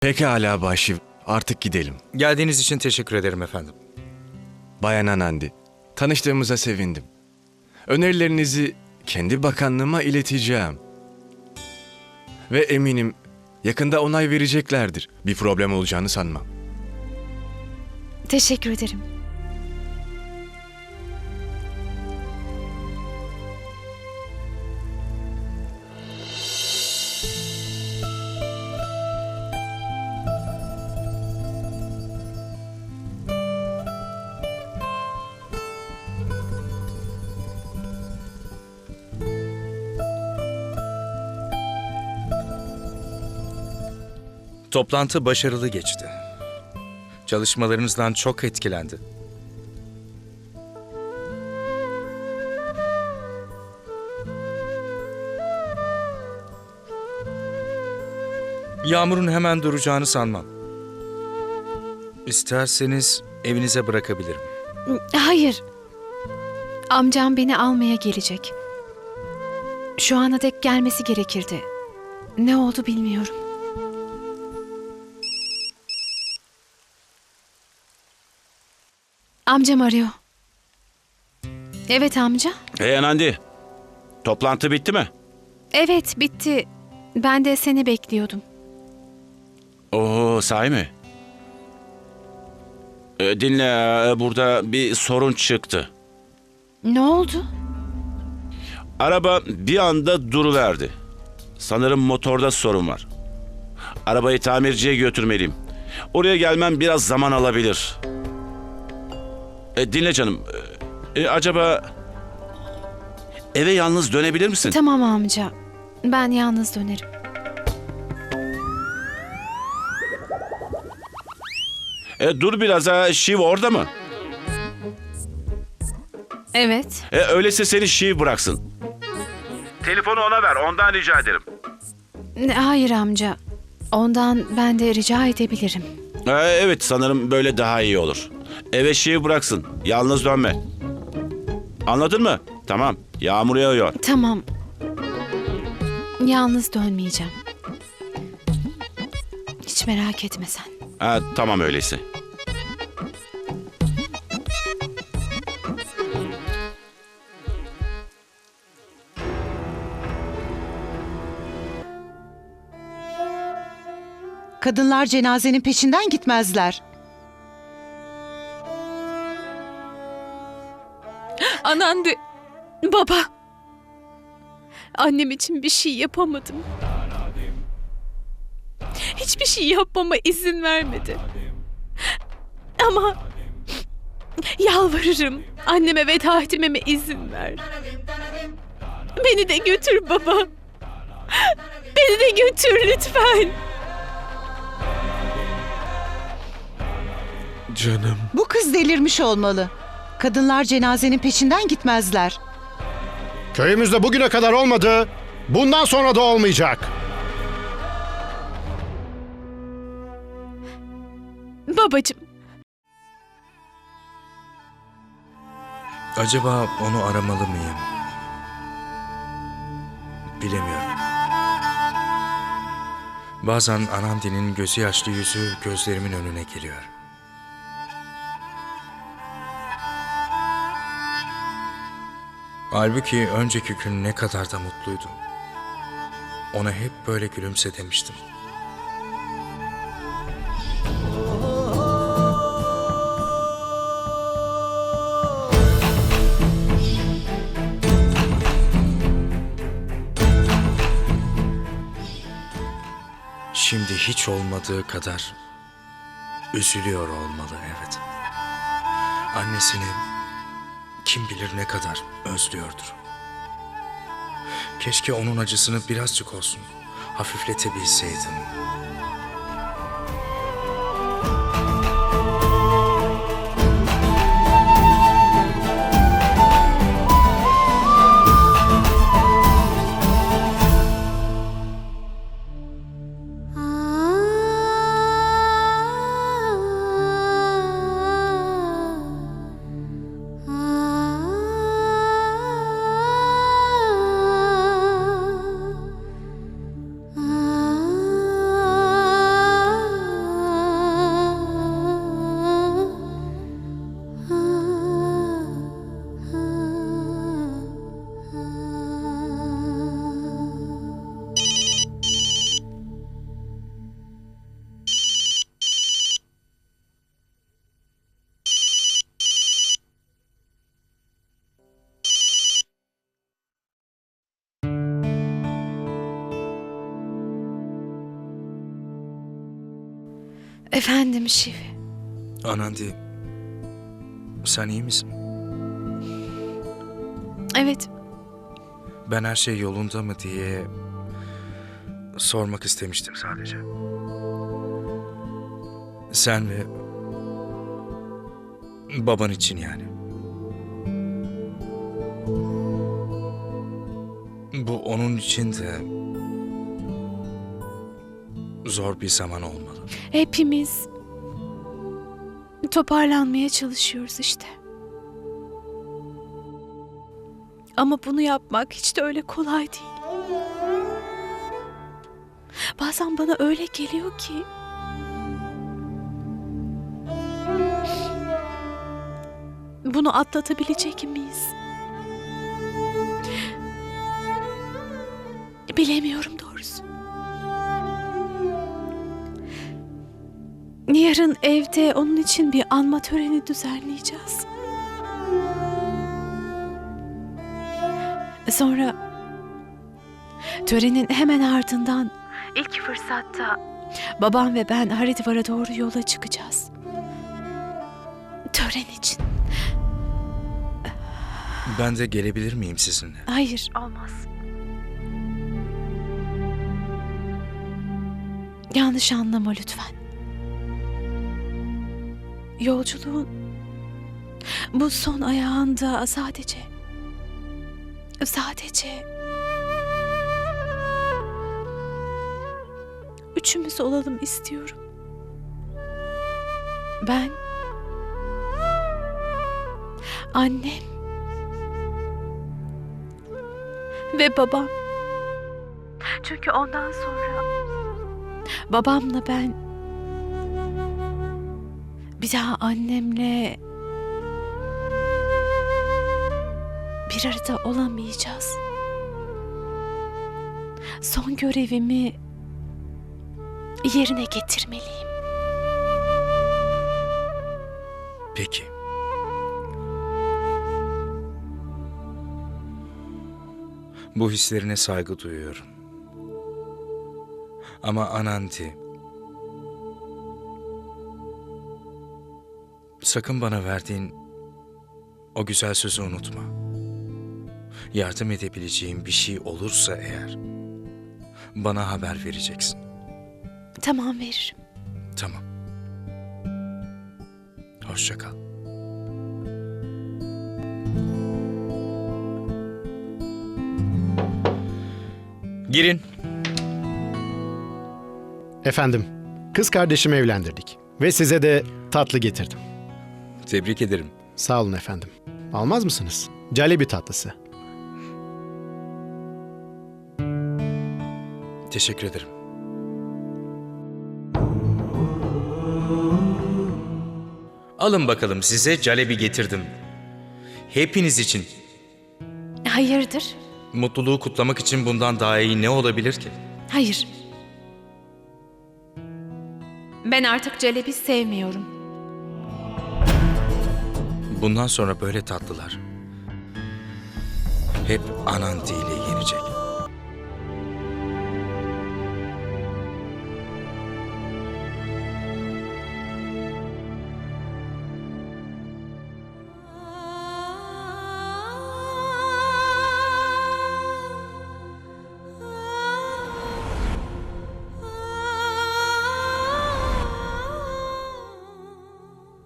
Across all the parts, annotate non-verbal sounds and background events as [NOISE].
Pekala Başiv, artık gidelim. Geldiğiniz için teşekkür ederim efendim. Bayan Anandi, tanıştığımıza sevindim. Önerilerinizi kendi bakanlığıma ileteceğim. Ve eminim yakında onay vereceklerdir. Bir problem olacağını sanmam. Teşekkür ederim. Toplantı başarılı geçti. Çalışmalarınızdan çok etkilendi. Yağmurun hemen duracağını sanmam. İsterseniz evinize bırakabilirim. Hayır. Amcam beni almaya gelecek. Şu ana dek gelmesi gerekirdi. Ne oldu bilmiyorum. Amcam arıyor. Evet amca. Hey Anandi, toplantı bitti mi? Evet bitti. Ben de seni bekliyordum. Oo, sahi mi? Ee, dinle, e, burada bir sorun çıktı. Ne oldu? Araba bir anda duruverdi. Sanırım motorda sorun var. Arabayı tamirciye götürmeliyim. Oraya gelmem biraz zaman alabilir. E, dinle canım. E, acaba eve yalnız dönebilir misin? Tamam amca. Ben yalnız dönerim. E, dur biraz ha. Şiv orada mı? Evet. E, öyleyse seni Şiv bıraksın. Telefonu ona ver. Ondan rica ederim. Ne- Hayır amca. Ondan ben de rica edebilirim. E, evet sanırım böyle daha iyi olur. Eve Şiv bıraksın. Yalnız dönme. Anladın mı? Tamam. Yağmur yağıyor. Tamam. Yalnız dönmeyeceğim. Hiç merak etme sen. Ha, tamam öyleyse. Kadınlar cenazenin peşinden gitmezler. Anandi. Baba. Annem için bir şey yapamadım. Hiçbir şey yapmama izin vermedi. Ama yalvarırım. Anneme veda etmeme izin ver. Beni de götür baba. Beni de götür lütfen. Canım. Bu kız delirmiş olmalı. Kadınlar cenazenin peşinden gitmezler. Köyümüzde bugüne kadar olmadı. Bundan sonra da olmayacak. Babacığım. Acaba onu aramalı mıyım? Bilemiyorum. Bazen Anandi'nin gözü yaşlı yüzü gözlerimin önüne geliyor. Halbuki önceki gün ne kadar da mutluydu. Ona hep böyle gülümse demiştim. Şimdi hiç olmadığı kadar üzülüyor olmalı evet. Annesini kim bilir ne kadar özlüyordur. Keşke onun acısını birazcık olsun hafifletebilseydim. Efendim Şivi. Anandi, sen iyi misin? Evet, Ben her şey yolunda mı diye sormak istemiştim sadece. Sen ve baban için yani. Bu onun için de zor bir zaman olmalı. Hepimiz toparlanmaya çalışıyoruz işte. Ama bunu yapmak hiç de öyle kolay değil. Bazen bana öyle geliyor ki bunu atlatabilecek miyiz? Bilemiyorum doğrusu. Yarın evde onun için bir anma töreni düzenleyeceğiz. Sonra törenin hemen ardından ilk fırsatta babam ve ben Haridvar'a doğru yola çıkacağız. Tören için. Ben de gelebilir miyim sizinle? Hayır, olmaz. Yanlış anlama lütfen. Yolculuğun bu son ayağında sadece sadece üçümüz olalım istiyorum. Ben annem ve babam. Çünkü ondan sonra babamla ben bir daha annemle bir arada olamayacağız. Son görevimi yerine getirmeliyim. Peki. Bu hislerine saygı duyuyorum. Ama Anandi, sakın bana verdiğin o güzel sözü unutma. Yardım edebileceğim bir şey olursa eğer, bana haber vereceksin. Tamam veririm. Tamam. Hoşça kal. Girin. Efendim, kız kardeşimi evlendirdik. Ve size de tatlı getirdim. Tebrik ederim. Sağ olun efendim. Almaz mısınız? Calebi tatlısı. Teşekkür ederim. Alın bakalım size calebi getirdim. Hepiniz için. Hayırdır? Mutluluğu kutlamak için bundan daha iyi ne olabilir ki? Hayır. Ben artık celebi sevmiyorum. Bundan sonra böyle tatlılar hep Ananti ile yenecek.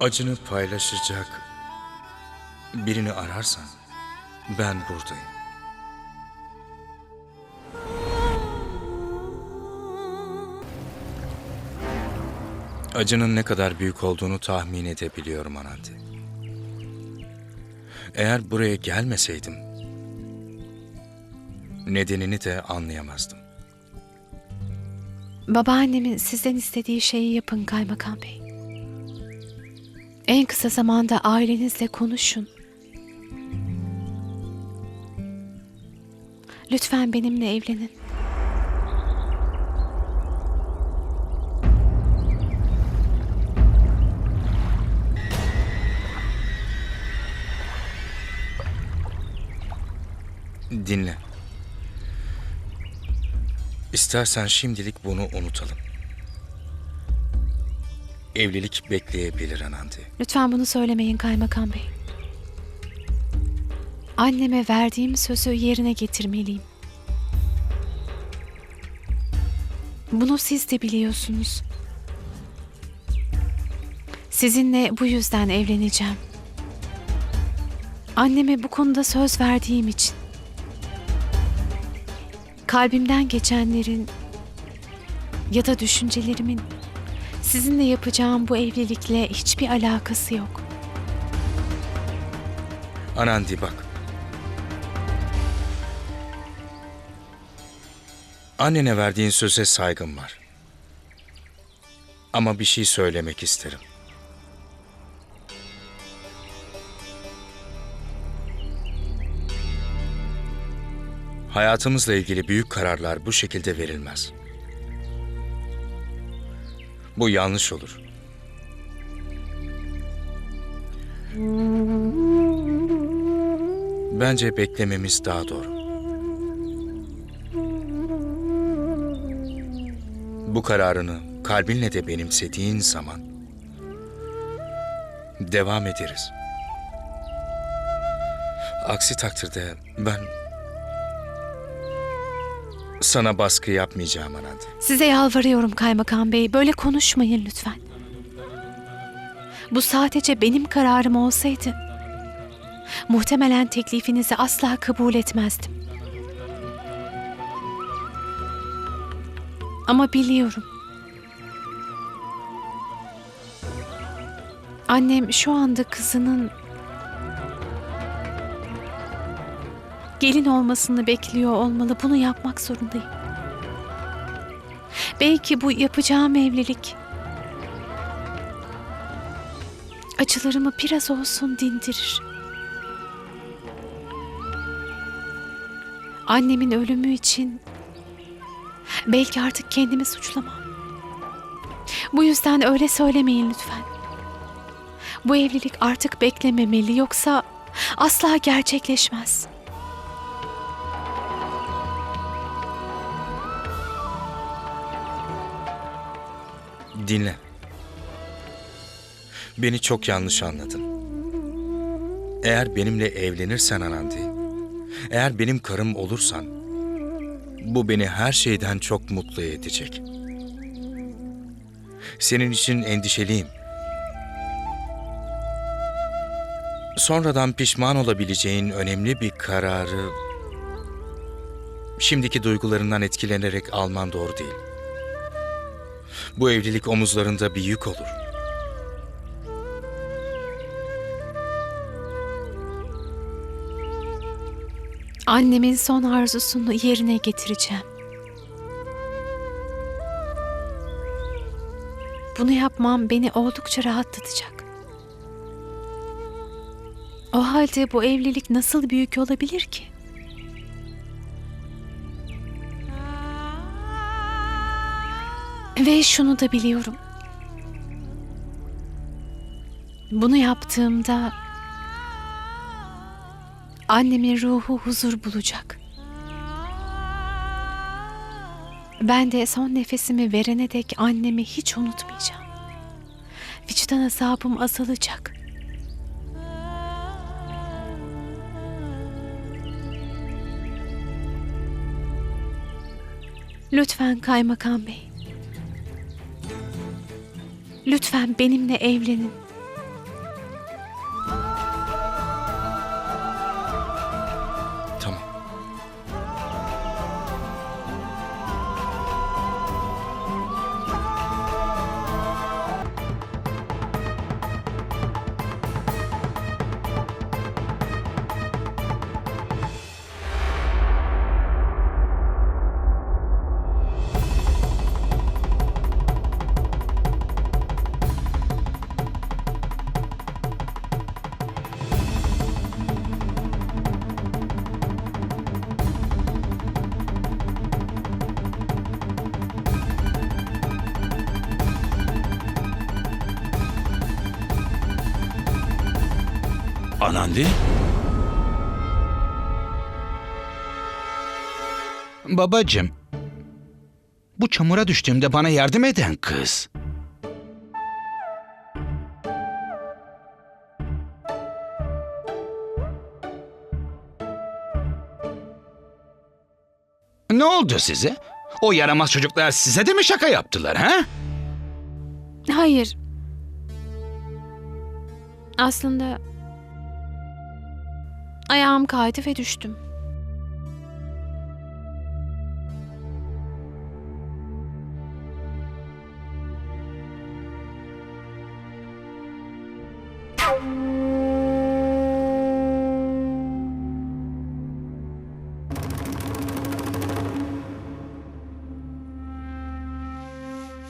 Acını paylaşacak birini ararsan ben buradayım. Acının ne kadar büyük olduğunu tahmin edebiliyorum Anandi. Eğer buraya gelmeseydim nedenini de anlayamazdım. Babaannemin sizden istediği şeyi yapın Kaymakam Bey. En kısa zamanda ailenizle konuşun. Lütfen benimle evlenin. Dinle. İstersen şimdilik bunu unutalım. evlilik bekleyebilir Anandi. Lütfen bunu söylemeyin Kaymakam Bey. Anneme verdiğim sözü yerine getirmeliyim. Bunu siz de biliyorsunuz. Sizinle bu yüzden evleneceğim. Anneme bu konuda söz verdiğim için. Kalbimden geçenlerin ya da düşüncelerimin sizinle yapacağım bu evlilikle hiçbir alakası yok. Anandi bak. Annene verdiğin söze saygım var. Ama bir şey söylemek isterim. Hayatımızla ilgili büyük kararlar bu şekilde verilmez. Bu yanlış olur. Bence beklememiz daha doğru. Bu kararını kalbinle de benimsediğin zaman devam ederiz. Aksi takdirde ben sana baskı yapmayacağım Anandi. Size yalvarıyorum Kaymakam Bey, böyle konuşmayın lütfen. Bu sadece benim kararım olsaydı, muhtemelen teklifinizi asla kabul etmezdim. Ama biliyorum. Annem şu anda kızının gelin olmasını bekliyor olmalı. Bunu yapmak zorundayım. Belki bu yapacağım evlilik acılarımı biraz olsun dindirir. Annemin ölümü için belki artık kendimi suçlamam. Bu yüzden öyle söylemeyin lütfen. Bu evlilik artık beklememeli yoksa asla gerçekleşmez. Dinle. Beni çok yanlış anladın. Eğer benimle evlenirsen Anandi, eğer benim karım olursan, bu beni her şeyden çok mutlu edecek. Senin için endişeliyim. Sonradan pişman olabileceğin önemli bir kararı şimdiki duygularından etkilenerek alman doğru değil. Bu evlilik omuzlarında bir yük olur. Annemin son arzusunu yerine getireceğim. Bunu yapmam beni oldukça rahatlatacak. O halde bu evlilik nasıl büyük olabilir ki? Ve şunu da biliyorum. Bunu yaptığımda annemin ruhu huzur bulacak. Ben de son nefesimi verene dek annemi hiç unutmayacağım. Vicdan azabım azalacak. Lütfen kaymakam bey. Lütfen benimle evlenin. Anandi? Babacım, bu çamura düştüğümde bana yardım eden kız. Ne oldu size? O yaramaz çocuklar size de mi şaka yaptılar ha? Hayır. Aslında ayağım kaydı ve düştüm.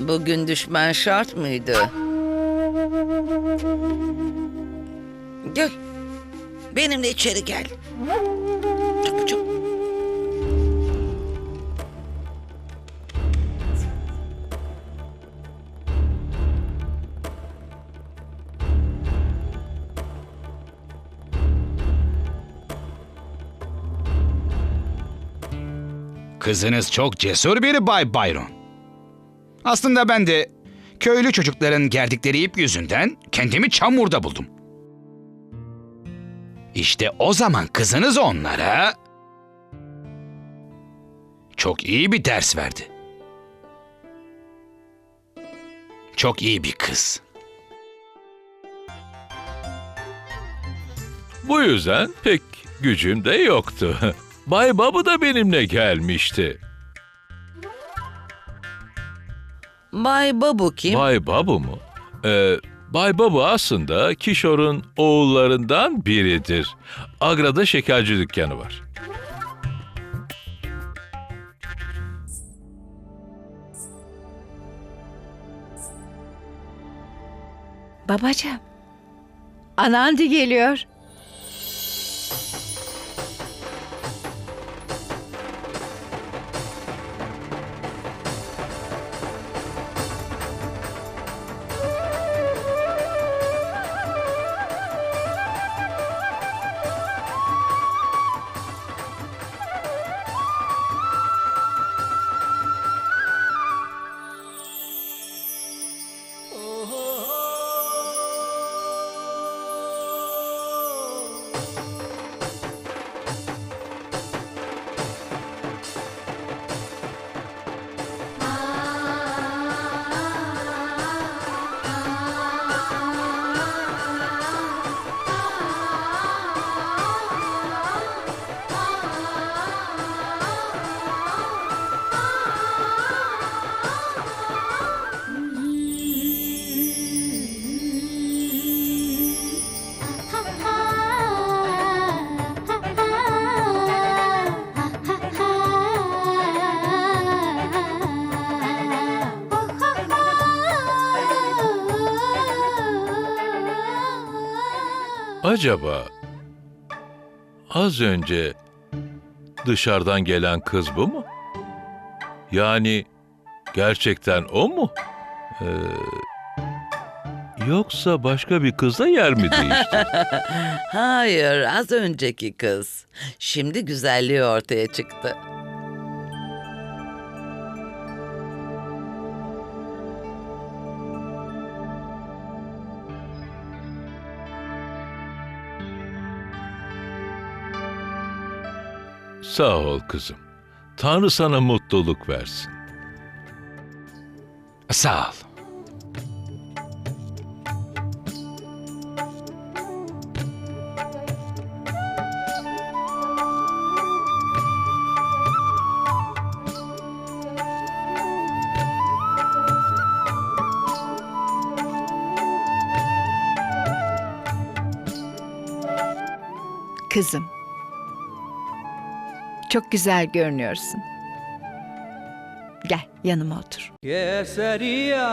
Bugün düşman şart mıydı? Benimle içeri gel. Çabuk. Kızınız çok cesur biri Bay Byron. Aslında ben de köylü çocukların gerdikleri ip yüzünden kendimi çamurda buldum. İşte o zaman kızınız onlara çok iyi bir ders verdi. Çok iyi bir kız. Bu yüzden pek gücüm de yoktu. [LAUGHS] Bay Babu da benimle gelmişti. Bay Babu kim? Bay Babu mu? Ee, Bay Babu aslında Kişor'un oğullarından biridir. Agra'da şekerci dükkanı var. Babacığım. Anandi geliyor. Acaba az önce dışarıdan gelen kız bu mu? Yani gerçekten o mu? Ee, yoksa başka bir kızla yer mi değişti? [LAUGHS] Hayır, az önceki kız. Şimdi güzelliği ortaya çıktı. Sağ ol kızım. Tanrı sana mutluluk versin. Sağ ol. Kızım. Çok güzel görünüyorsun. Gel yanıma otur. Keseriya